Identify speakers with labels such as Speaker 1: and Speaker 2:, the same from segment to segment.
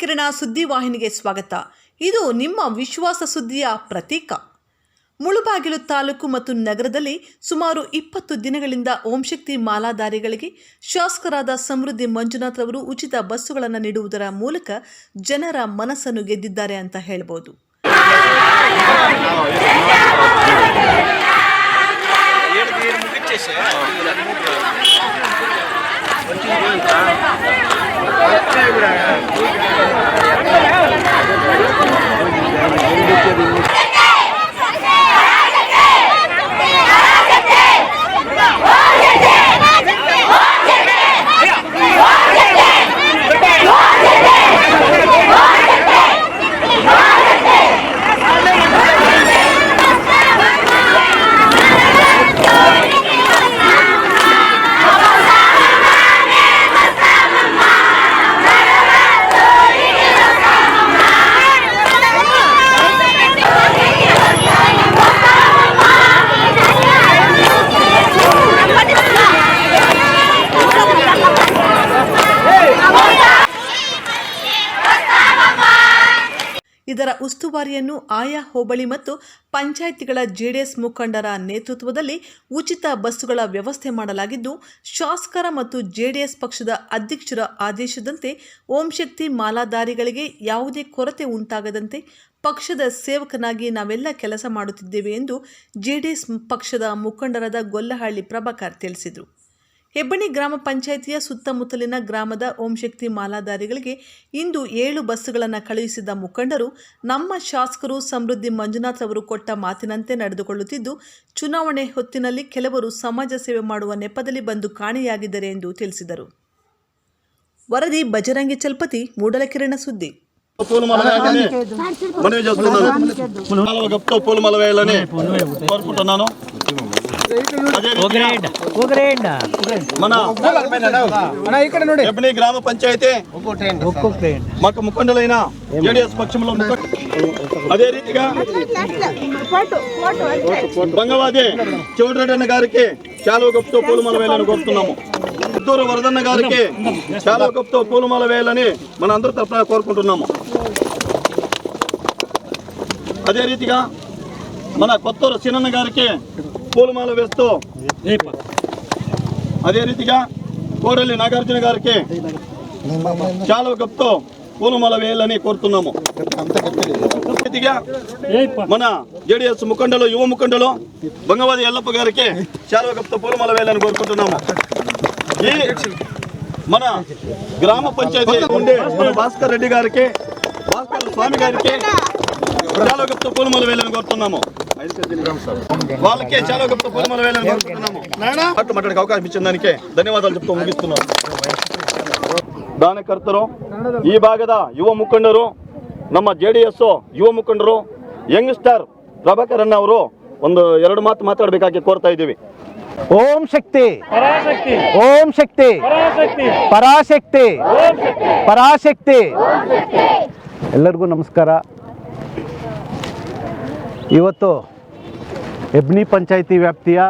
Speaker 1: ಕಿರಣ ಸುದ್ದಿವಾಹಿನಿಗೆ ಸ್ವಾಗತ. ಇದು ನಿಮ್ಮ ವಿಶ್ವಾಸ ಸುದ್ದಿಯ ಪ್ರತೀಕ. ಮುಳುಬಾಗಿಲು ತಾಲೂಕು ಮತ್ತು ನಗರದಲ್ಲಿ ಸುಮಾರು ಇಪ್ಪತ್ತು ದಿನಗಳಿಂದ ಓಂಶಕ್ತಿ ಮಾಲಾಧಾರಿಗಳಿಗೆ ಶಾಸಕರಾದ ಸಮೃದ್ಧಿ ಮಂಜುನಾಥ್ ಅವರು ಉಚಿತ ಬಸ್ಸುಗಳನ್ನು ನೀಡುವುದರ ಮೂಲಕ ಜನರ ಮನಸ್ಸನ್ನು ಗೆದ್ದಿದ್ದಾರೆ ಅಂತ ಹೇಳ್ಬೋದು. ಇದರ ಉಸ್ತುವಾರಿಯನ್ನು ಆಯಾ ಹೋಬಳಿ ಮತ್ತು ಪಂಚಾಯಿತಿಗಳ ಜೆಡಿಎಸ್ ಮುಖಂಡರ ನೇತೃತ್ವದಲ್ಲಿ ಉಚಿತ ಬಸ್ಸುಗಳ ವ್ಯವಸ್ಥೆ ಮಾಡಲಾಗಿದ್ದು, ಶಾಸಕರ ಮತ್ತು ಜೆಡಿಎಸ್ ಪಕ್ಷದ ಅಧ್ಯಕ್ಷರ ಆದೇಶದಂತೆ ಓಂ ಶಕ್ತಿ ಮಾಲಾಧಾರಿಗಳಿಗೆ ಯಾವುದೇ ಕೊರತೆ ಉಂಟಾಗದಂತೆ ಪಕ್ಷದ ಸೇವಕನಾಗಿ ನಾವೆಲ್ಲ ಕೆಲಸ ಮಾಡುತ್ತಿದ್ದೇವೆ ಎಂದು ಜೆಡಿಎಸ್ ಪಕ್ಷದ ಮುಖಂಡರಾದ ಗೊಲ್ಲಹಳ್ಳಿ ಪ್ರಭಾಕರ್ ತಿಳಿಸಿದರು. ಹೆಬ್ಬಣಿ ಗ್ರಾಮ ಪಂಚಾಯಿತಿಯ ಸುತ್ತಮುತ್ತಲಿನ ಗ್ರಾಮದ ಓಂ ಶಕ್ತಿ ಮಾಲಾಧಾರಿಗಳಿಗೆ ಇಂದು ಏಳು ಬಸ್ಸುಗಳನ್ನು ಕಳುಹಿಸಿದ ಮುಖಂಡರು, ನಮ್ಮ ಶಾಸಕರು ಸಮೃದ್ಧಿ ಮಂಜುನಾಥ್ ಅವರು ಕೊಟ್ಟ ಮಾತಿನಂತೆ ನಡೆದುಕೊಳ್ಳುತ್ತಿದ್ದು, ಚುನಾವಣೆ ಹೊತ್ತಿನಲ್ಲಿ ಕೆಲವರು ಸಮಾಜ ಸೇವೆ ಮಾಡುವ ನೆಪದಲ್ಲಿ ಬಂದು ಕಾಣೆಯಾಗಿದ್ದಾರೆ ಎಂದು ತಿಳಿಸಿದರು. ವರದಿ ಬಜರಂಗಿ ಚಲ್ಪತಿ ಮೂಡಲಕಿರಣ ಸುದ್ದಿ.
Speaker 2: మన ఎబ్బని గ్రామ పంచాయతీ మాకు ముఖండులైన జేడిఎస్ పక్షంలో అదే రీతిగా బంగవాది చెవిరెడ్డి అన్న గారికి చాలా గొప్పతో పూలమాల వేయాలని కోరుతున్నాము. చిత్తూరు వరదన్న గారికి చాలా గొప్పతో పూలమాల వేయాలని మన అందరి తరఫున కోరుకుంటున్నాము. అదే రీతిగా మన కొత్తూరు సినన్న గారికి పూలమాల వేస్తూ అదే రీతిగా కోడలి నాగార్జున గారికి చాలా గొప్పతో పూలమాల వేయాలని కోరుతున్నాము. రీతిగా మన జేడిఎస్ ముఖండలో యువ ముఖండలో బంగవాది ఎల్లప్ప గారికి చాలా గొప్ప పూలమాల వేయాలని కోరుకుంటున్నాము. ఈ మన గ్రామ పంచాయతీ ఉండే మన భాస్కర్ రెడ్డి గారికి భాస్కర్ స్వామి గారికి చాలా గొప్ప పూలమాల వేయాలని కోరుతున్నాము. వాళ్ళకి చాలా గొప్ప పూలమాల వేయాలని కోరుకుంటున్నాము అట్లా మాట్లాడే అవకాశం ఇచ్చిన దానికే ಧನ್ಯವಾದಗಳು చెప్తూ ముగిస్తున్నాను ದಾನಕರ್ತರು ಈ ಭಾಗದ ಯುವ ಮುಖಂಡರು ನಮ್ಮ ಜೆ ಡಿ ಎಸ್ ಯುವ ಮುಖಂಡರು ಯಂಗ್ಸ್ಟರ್ ಪ್ರಭಾಕರ್ ಅಣ್ಣ ಅವರು ಒಂದು ಎರಡು ಮಾತು ಮಾತಾಡಬೇಕಾಗಿ ಕೋರ್ತಾ ಇದ್ದೀವಿ
Speaker 3: ಓಂ ಶಕ್ತಿ ಓಂ ಶಕ್ತಿ ಪರಾಶಕ್ತಿ ಪರಾಶಕ್ತಿ ಎಲ್ಲರಿಗೂ ನಮಸ್ಕಾರ ಇವತ್ತು ಎಬ್ನಿ ಪಂಚಾಯಿತಿ ವ್ಯಾಪ್ತಿಯ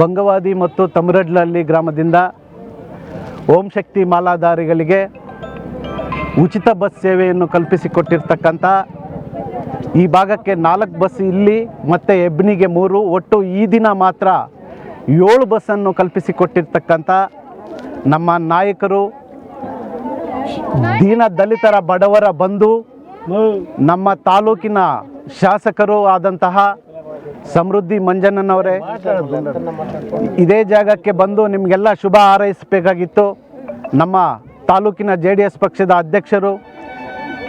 Speaker 3: ಬಂಗವಾದಿ ಮತ್ತು ತಮರಡ್ಲಹಳ್ಳಿ ಗ್ರಾಮದಿಂದ ಓಂ ಶಕ್ತಿ ಮಾಲಾಧಾರಿಗಳಿಗೆ ಉಚಿತ ಬಸ್ ಸೇವೆಯನ್ನು ಕಲ್ಪಿಸಿಕೊಟ್ಟಿರ್ತಕ್ಕಂಥ ಈ ಭಾಗಕ್ಕೆ ನಾಲ್ಕು ಬಸ್ ಇಲ್ಲಿ ಮತ್ತು ಎಬ್ನಿಗೆ ಮೂರು, ಒಟ್ಟು ಈ ದಿನ ಮಾತ್ರ ಏಳು ಬಸ್ಸನ್ನು ಕಲ್ಪಿಸಿಕೊಟ್ಟಿರ್ತಕ್ಕಂಥ ನಮ್ಮ ನಾಯಕರು, ದೀನ ದಲಿತರ ಬಡವರ ಬಂಧು ನಮ್ಮ ತಾಲೂಕಿನ ಶಾಸಕರು ಆದಂತಹ ಸಮೃದ್ಧಿ ಮಂಜಣ್ಣನವರೇ, ಇದೇ ಜಾಗಕ್ಕೆ ಬಂದು ನಿಮಗೆಲ್ಲ ಶುಭ ಹಾರೈಸಬೇಕಾಗಿತ್ತು. ನಮ್ಮ ತಾಲೂಕಿನ ಜೆ ಡಿ ಎಸ್ ಪಕ್ಷದ ಅಧ್ಯಕ್ಷರು,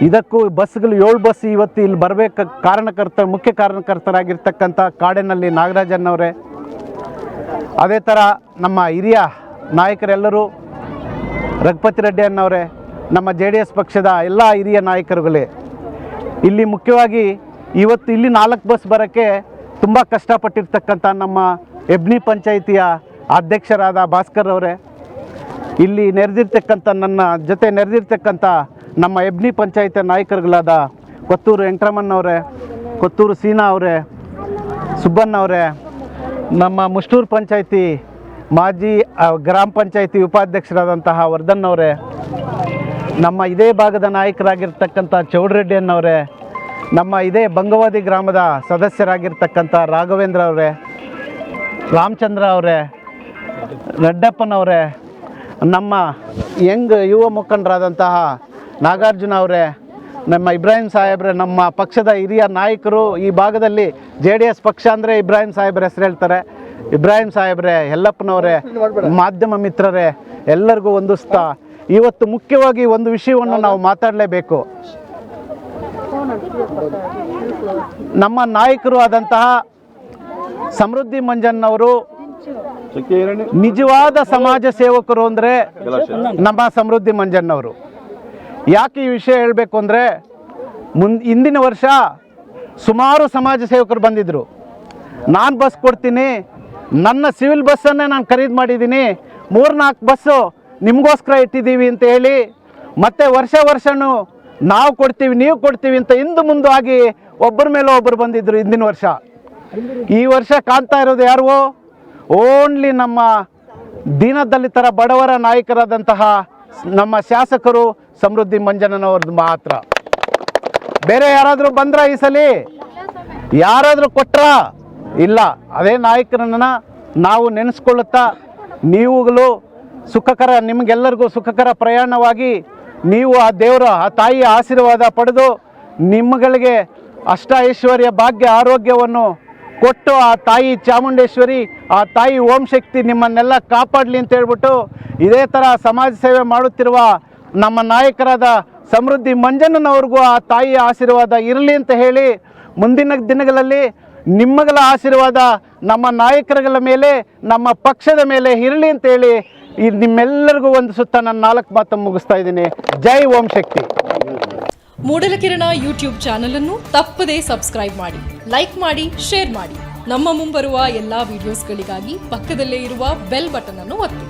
Speaker 3: ಇದಕ್ಕೂ ಬಸ್ಗಳು ಏಳು ಬಸ್ ಇವತ್ತು ಇಲ್ಲಿ ಬರಬೇಕು, ಕಾರಣಕರ್ತ, ಮುಖ್ಯ ಕಾರಣಕರ್ತರಾಗಿರ್ತಕ್ಕಂಥ ಕಾಡಿನಲ್ಲಿ ನಾಗರಾಜನ್ನವರೇ. ಅದೇ ಥರ ನಮ್ಮ ಹಿರಿಯ ನಾಯಕರೆಲ್ಲರೂ, ರಘುಪತಿ ರೆಡ್ಡಿ ಅನ್ನವರೇ ನಮ್ಮ ಜೆ ಡಿ ಎಸ್ ಪಕ್ಷದ ಎಲ್ಲ ಹಿರಿಯ ನಾಯಕರುಗಳೇ ಇಲ್ಲಿ ಮುಖ್ಯವಾಗಿ ಇವತ್ತು ಇಲ್ಲಿ ನಾಲ್ಕು ಬಸ್ ಬರೋಕ್ಕೆ ತುಂಬ ಕಷ್ಟಪಟ್ಟಿರ್ತಕ್ಕಂಥ ನಮ್ಮ ಎಬ್ನಿ ಪಂಚಾಯಿತಿಯ ಅಧ್ಯಕ್ಷರಾದ ಭಾಸ್ಕರ್ ಅವರೇ, ಇಲ್ಲಿ ನೆರೆದಿರ್ತಕ್ಕಂಥ ನನ್ನ ಜೊತೆ ನೆರೆದಿರ್ತಕ್ಕಂಥ ನಮ್ಮ ಎಬ್ನಿ ಪಂಚಾಯಿತಿಯ ನಾಯಕರುಗಳಾದ ಕೊತ್ತೂರು ವೆಂಕಟರಮಣ್ಣವರೇ ಕೊತ್ತೂರು ಸೀನಾ ಅವರೇ, ಸುಬ್ಬಣ್ಣ ಅವರೇ, ನಮ್ಮ ಮುಷ್ಟೂರು ಪಂಚಾಯಿತಿ ಮಾಜಿ ಗ್ರಾಮ ಪಂಚಾಯಿತಿ ಉಪಾಧ್ಯಕ್ಷರಾದಂತಹ ವರ್ಧನ್ ಅವರೇ ನಮ್ಮ ಇದೇ ಭಾಗದ ನಾಯಕರಾಗಿರ್ತಕ್ಕಂಥ ಚೌಡರೆಡ್ಡಿಯನ್ನವರೇ, ನಮ್ಮ ಇದೇ ಬಂಗವಾದಿ ಗ್ರಾಮದ ಸದಸ್ಯರಾಗಿರ್ತಕ್ಕಂಥ ರಾಘವೇಂದ್ರ ಅವರೇ, ರಾಮಚಂದ್ರ ಅವರೇ ರೆಡ್ಡಪ್ಪನವರೇ ನಮ್ಮ ಯಂಗ್ ಯುವ ಮುಖಂಡರಾದಂತಹ ನಾಗಾರ್ಜುನ ಅವರೇ, ನಮ್ಮ ಇಬ್ರಾಹಿಂ ಸಾಹೇಬ್ರೆ, ನಮ್ಮ ಪಕ್ಷದ ಹಿರಿಯ ನಾಯಕರು ಈ ಭಾಗದಲ್ಲಿ ಜೆ ಡಿ ಎಸ್ ಪಕ್ಷ ಅಂದರೆ ಇಬ್ರಾಹಿಂ ಸಾಹೇಬ್ರ ಹೆಸರು ಹೇಳ್ತಾರೆ. ಇಬ್ರಾಹಿಂ ಸಾಹೇಬ್ರೆ ಯಲ್ಲಪ್ಪನವರೇ ಮಾಧ್ಯಮ ಮಿತ್ರರೇ, ಎಲ್ಲರಿಗೂ ಹೊಂದಿಸ್ತಾ ಇವತ್ತು ಮುಖ್ಯವಾಗಿ ಒಂದು ವಿಷಯವನ್ನು ನಾವು ಮಾತಾಡಲೇಬೇಕು. ನಮ್ಮ ನಾಯಕರು ಆದಂತಹ ಸಮೃದ್ಧಿ ಮಂಜನ್ನವರು ನಿಜವಾದ ಸಮಾಜ ಸೇವಕರು ಅಂದರೆ ನಮ್ಮ ಸಮೃದ್ಧಿ ಮಂಜನ್ನವರು. ಯಾಕೆ ಈ ವಿಷಯ ಹೇಳಬೇಕು ಅಂದರೆ ಮುನ್ ಹಿಂದಿನ ವರ್ಷ ಸುಮಾರು ಸಮಾಜ ಸೇವಕರು ಬಂದಿದ್ದರು ನಾನು ಬಸ್ ಕೊಡ್ತೀನಿ, ನನ್ನ ಸಿವಿಲ್ ಬಸ್ಸನ್ನೇ ನಾನು ಖರೀದಿ ಮಾಡಿದ್ದೀನಿ ಮೂರ್ನಾಲ್ಕು ಬಸ್ಸು ನಿಮಗೋಸ್ಕರ ಇಟ್ಟಿದ್ದೀವಿ ಅಂತ ಹೇಳಿ ಮತ್ತೆ ವರ್ಷ ವರ್ಷನೂ ನಾವು ಕೊಡ್ತೀವಿ, ನೀವು ಕೊಡ್ತೀವಿ ಅಂತ ಹಿಂದೆ ಮುಂದೆ ಆಗಿ ಒಬ್ಬರ ಮೇಲೆ ಒಬ್ಬರು ಬಂದಿದ್ದರು ಹಿಂದಿನ ವರ್ಷ. ಈ ವರ್ಷ ಕಾಣ್ತಾ ಇರೋದು ಯಾರು? ಓನ್ಲಿ ನಮ್ಮ ದೀನದಲಿತರ ಬಡವರ ನಾಯಕರಾದಂತಹ ನಮ್ಮ ಶಾಸಕರು ಸಮೃದ್ಧಿ ಮಂಜನನವ್ರದ್ದು ಮಾತ್ರ. ಬೇರೆ ಯಾರಾದರೂ ಬಂದ್ರ ಈ ಸಲ? ಯಾರಾದರೂ ಕೊಟ್ರ? ಇಲ್ಲ. ಅದೇ ನಾಯಕರನ್ನ ನಾವು ನೆನೆಸ್ಕೊಳ್ಳುತ್ತಾ ನೀವುಗಳು ಸುಖಕರ, ನಿಮಗೆಲ್ಲರಿಗೂ ಸುಖಕರ ಪ್ರಯಾಣವಾಗಿ ನೀವು ಆ ದೇವರ, ಆ ತಾಯಿಯ ಆಶೀರ್ವಾದ ಪಡೆದು ನಿಮ್ಮಗಳಿಗೆ ಅಷ್ಟ ಐಶ್ವರ್ಯ ಭಾಗ್ಯ, ಆರೋಗ್ಯವನ್ನು ಕೊಟ್ಟು ಆ ತಾಯಿ ಚಾಮುಂಡೇಶ್ವರಿ, ಆ ತಾಯಿ ಓಂ ಶಕ್ತಿ ನಿಮ್ಮನ್ನೆಲ್ಲ ಕಾಪಾಡಲಿ ಅಂತ ಹೇಳ್ಬಿಟ್ಟು ಇದೇ ಥರ ಸಮಾಜ ಸೇವೆ ಮಾಡುತ್ತಿರುವ ನಮ್ಮ ನಾಯಕರಾದ ಸಮೃದ್ಧಿ ಮಂಜಣ್ಣನವ್ರಿಗೂ ಆ ತಾಯಿಯ ಆಶೀರ್ವಾದ ಇರಲಿ ಅಂತ ಹೇಳಿ ಮುಂದಿನ ದಿನಗಳಲ್ಲಿ ನಿಮ್ಮಗಳ ಆಶೀರ್ವಾದ ನಮ್ಮ ನಾಯಕರುಗಳ ಮೇಲೆ, ನಮ್ಮ ಪಕ್ಷದ ಮೇಲೆ ಇರಲಿ ಅಂತ ಹೇಳಿ ನಿಮ್ಮೆಲ್ಲರಿಗೂ ಒಂದು ಸುತ್ತ ನಾನು ನಾಲ್ಕು ಮಾತು ಮುಗಿಸ್ತಾ ಇದ್ದೀನಿ. ಜೈ ಓಂ ಶಕ್ತಿ.
Speaker 4: ಮೂಡಲಕಿರಣ ಯೂಟ್ಯೂಬ್ ಚಾನಲ್ ಅನ್ನು ತಪ್ಪದೇ ಸಬ್ಸ್ಕ್ರೈಬ್ ಮಾಡಿ, ಲೈಕ್ ಮಾಡಿ, ಶೇರ್ ಮಾಡಿ. ನಮ್ಮ ಮುಂಬರುವ ಎಲ್ಲಾ ವಿಡಿಯೋಸ್ಗಳಿಗಾಗಿ ಪಕ್ಕದಲ್ಲೇ ಇರುವ ಬೆಲ್ ಬಟನ್ ಅನ್ನು ಒತ್ತಿ.